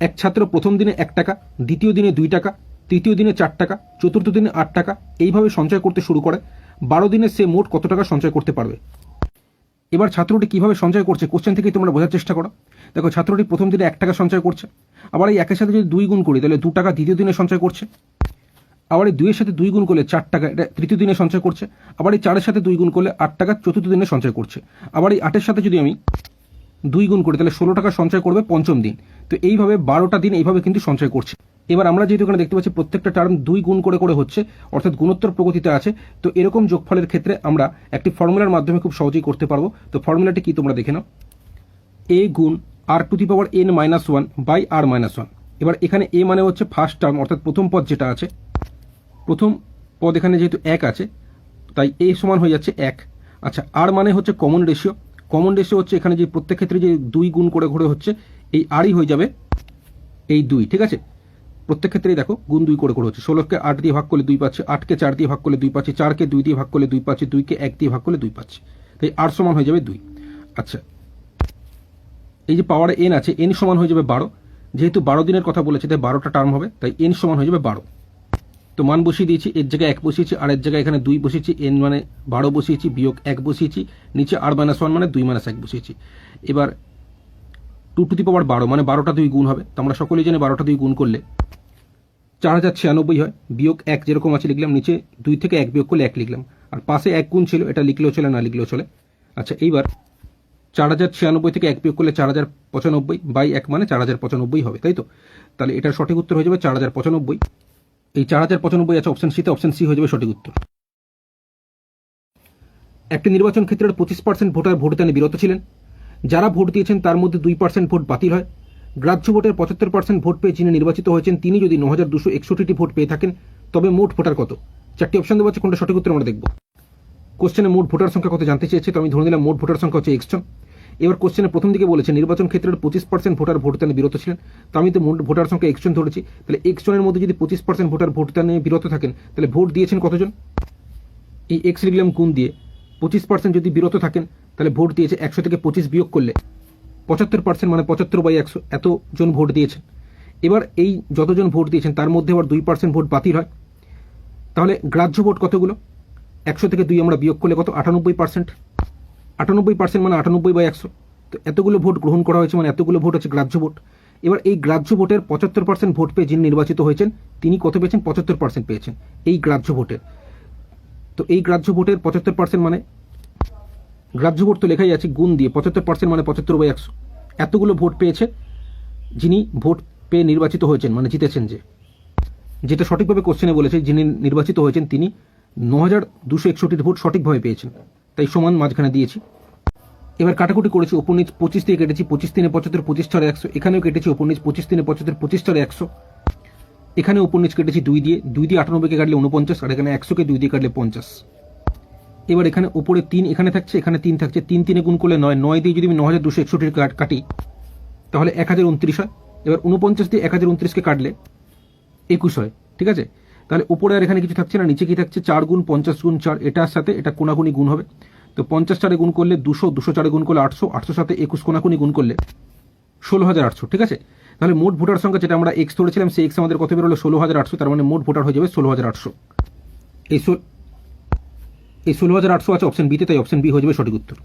এক ছাত্র প্রথম দিনে এক টাকা, দ্বিতীয় দিনে দুই টাকা, তৃতীয় দিনে চার টাকা, চতুর্থ দিনে আট টাকা, এইভাবে সঞ্চয় করতে শুরু করে। বারো দিনে সে মোট কত টাকা সঞ্চয় করতে পারবে? এবার ছাত্রটি কীভাবে সঞ্চয় করছে কোশ্চেন থেকেই তোমরা বোঝার চেষ্টা করো। দেখো, ছাত্রটি প্রথম দিনে এক টাকা সঞ্চয় করছে। আবার এই একের সাথে যদি দুই গুণ করি, তাহলে দু টাকা দ্বিতীয় দিনে সঞ্চয় করছে। আবার এই দুইয়ের সাথে দুই গুণ করলে চার টাকা, এটা তৃতীয় দিনে সঞ্চয় করছে। আবার এই চারের সাথে দুই গুণ করলে আট টাকা, চতুর্থ দিনে সঞ্চয় করছে। আবার এই আটের সাথে যদি আমি দুই গুণ করে, তাহলে ষোলো টাকা সঞ্চয় করবে পঞ্চম দিন। তো এইভাবে বারোটা দিন এইভাবে কিন্তু সঞ্চয় করছে। এবার আমরা যেহেতু এখানে দেখতে পাচ্ছি প্রত্যেকটা টার্ম দুই গুণ করে করে হচ্ছে, অর্থাৎ গুণোত্তর প্রগতিতে আছে, তো এরকম যোগফলের ক্ষেত্রে আমরা একটি ফর্মুলার মাধ্যমে খুব সহজেই করতে পারব। তো ফর্মুলাটি কি তোমরা দেখে নাও। এ গুণ r to the power n minus one by r minus one. এবার এখানে এ মানে হচ্ছে ফার্স্ট টার্ম অর্থাৎ প্রথম পদ যেটা আছে, প্রথম পদ এখানে যেহেতু এক আছে, তাই এ সমান হয়ে যাচ্ছে এক। আচ্ছা আর মানে হচ্ছে কমন রেশিও কমন রেশিও হচ্ছে এখানে যে প্রত্যেক ক্ষেত্রে যে দুই গুণ করে ঘুরে হচ্ছে, এই আরই হয়ে যাবে এই দুই, ঠিক আছে? প্রত্যেক ক্ষেত্রেই দেখো, গুণ দুই করে করে হচ্ছে। ষোলোকে আট দিয়ে ভাগ করলে দুই পাচ্ছে, আটকে চার দিয়ে ভাগ করলে দুই পাচ্ছে, চারকে দুই দিয়ে ভাগ করলে দুই পাচ্ছে, দুইকে এক দিয়ে ভাগ করলে দুই পাচ্ছে। তাই আট সমান হয়ে যাবে দুই। আচ্ছা এই যে পাওয়ারে এন আছে এন সমান হয়ে যাবে বারো। যেহেতু বারো দিনের কথা বলেছে, তাই বারোটা টার্ম হবে, তাই এন সমান হয়ে যাবে বারো। তো মান বসিয়ে দিয়েছি, এর জায়গায় এক বসিয়েছি, আর এর জায়গায় এখানে দুই বসিয়েছি, এন মানে বারো বসিয়েছি, বিয়োগ এক বসিয়েছি, নিচে আর মাইনাস ওয়ান মানে দুই মাইনাস এক বসিয়েছি। এবার টু টু দি পাওয়ার বারো মানে বারোটা দুই গুণ হবে। তো আমরা সকলেই জানি বারোটা দুই গুণ করলে চার হাজার ছিয়ানব্বই হয়, বিয়োগ এক যেরকম আছে লিখলাম, নিচে দুই থেকে এক বিয়োগ করলে এক লিখলাম। আর পাশে এক গুণ ছিল, এটা লিখলেও চলে, না লিখলেও চলে। আচ্ছা এইবার চার হাজার ছিয়ানব্বই থেকে এক বিয়োগ করলে চার হাজার পঁচানব্বই, বাই এক মানে চার হাজার পঁচানব্বই হবে, তাই তো? তাহলে এটার সঠিক উত্তর হয়ে যাবে চার হাজার পঁচানব্বই। এই চার হাজার পঁচানব্বই আছে অপশন সিতে অপশন সি হয়ে যাবে সঠিক উত্তর। একটি নির্বাচন ক্ষেত্রের পঁচিশ পার্সেন্ট ভোটার ভোটদানে বিরত ছিলেন। যারা ভোট দিয়েছেন, তার মধ্যে দুই পার্সেন্ট ভোট বাতিল হয়। গ্রাহ্য ভোটের পঁচাত্তর পার্সেন্ট ভোট পেয়ে যিনি নির্বাচিত হয়েছেন, তিনি যদি ন হাজার দুশো একষট্টিটি ভোট পেয়ে থাকেন, তবে মোট ভোটার কত? চারটি অপশন দেওয়া আছে, কোনটা সঠিক উত্তর আমরা দেখব। কোশ্চেনে মোট ভোটার সংখ্যা কত জানতে চেয়েছে? তো আমি ধরে নিলাম, মোট ভোটার সংখ্যা হচ্ছে একশো এবার কোশ্চেনে প্রথম দিকে বলেছে, নির্বাচন ক্ষেত্রের পঁচিশ পার্সেন্ট ভোটার ভোটদানে বিরত ছিলেন। তো আমি তো ভোটার সংখ্যা একজন ধরেছি। তাহলে একজনের মধ্যে যদি পঁচিশ পার্সেন্ট ভোটার ভোটদানে বিরত থাকেন, তাহলে ভোট দিয়েছেন কতজন? এই এক্স লিখলাম গুণ দিয়ে পঁচিশ পার্সেন্ট যদি বিরত থাকেন, তাহলে ভোট দিয়েছে একশো থেকে পঁচিশ বিয়োগ করলে। পঁচাত্তর পার্সেন্ট মানে পঁচাত্তর বাই একশো, এতজন ভোট দিয়েছেন। এবার এই যতজন ভোট দিয়েছেন, তার মধ্যে আবার দুই পার্সেন্ট ভোট বাতিল হয়। তাহলে গ্রাহ্য ভোট কতগুলো? একশো থেকে দুই আমরা বিয়োগ করলে কত? আটানব্বই পার্সেন্ট আটানব্বই পার্সেন্ট মানে আটানব্বই বাই একশো। তো এতগুলো ভোট গ্রহণ করা হয়েছে মানে এতগুলো ভোট হচ্ছে গ্রাহ্য ভোট। এবার এই গ্রাহ্য ভোটের পঁচাত্তর পার্সেন্ট ভোট পেয়ে যিনি নির্বাচিত হয়েছেন, তিনি কত পেয়েছেন? পঁচাত্তর পার্সেন্ট পেয়েছেন এই গ্রাহ্য ভোটের। তো এই গ্রাহ্য ভোটের পঁচাত্তর পার্সেন্ট মানে গ্রাহ্য ভোট তো লেখাই আছে, গুণ দিয়ে পঁচাত্তর পার্সেন্ট মানে পঁচাত্তর বাই একশো। এতগুলো ভোট পেয়েছে যিনি ভোট পেয়ে নির্বাচিত হয়েছেন মানে জিতেছেন যে। যেটা সঠিকভাবে কোশ্চেনে বলেছে, যিনি নির্বাচিত হয়েছেন তিনি ন হাজার দুশো একষট্টি ভোট সঠিকভাবে পেয়েছেন। সমান মাঝখানে দিয়েছি। এবার কাটাকুটি করেছি ওপর নিচ পঁচিশ দিয়ে কেটেছি, পঁচিশ তিনে পঁচাত্তর, পঁচিশ ছড়ে একশো। এখানেও কেটেছি ওপর নিচ পঁচিশ তিনে পঁচাত্তর, পঁচিশ ছড়ে একশো। এখানে ওপর নিচ কেটেছি দুই দিয়ে দুই দিয়ে আটানব্বইকে কাটলে উনপঞ্চাশ আর এখানে একশোকে দুই দিয়ে কাটলে পঞ্চাশ। এবার এখানে উপরে তিন, এখানে থাকছে, এখানে তিন থাকছে। তিন তিনে গুণ করলে নয় নয় দিয়ে যদি আমি ন হাজার দুশো একষট্টি কাটি তাহলে এক হাজার উনত্রিশ হয়। এবার উনপঞ্চাশ দিয়ে এক হাজার উনত্রিশকে কাটলে একুশ হয়, ঠিক আছে? তাহলে উপরে আর এখানে কিছু থাকছে না, নিচে কি থাকছে? চার গুণ পঞ্চাশ গুণ চার, এটার সাথে এটা কোনাকুনি গুণ হবে। তো পঞ্চাশ চারে গুণ করলে দুশো দুশো চারে গুণ করলে আটশো, আটশোর সাথে একুশ কোনাকুনি গুণ করলে ষোলো হাজার আটশো, ঠিক আছে? তাহলে মোট ভোটার সংখ্যা যেটা আমরা এক্স ধরেছিলাম, সেই এক্স আমাদের কত বেরোলো? ষোলো হাজার আটশো, তার মানে মোট ভোটার হয়ে যাবে ষোলো হাজার আটশো। এই ষোলো হাজার আটশো আছে অপশন বিতে তাই অপশন বি হয়ে যাবে সঠিক উত্তর।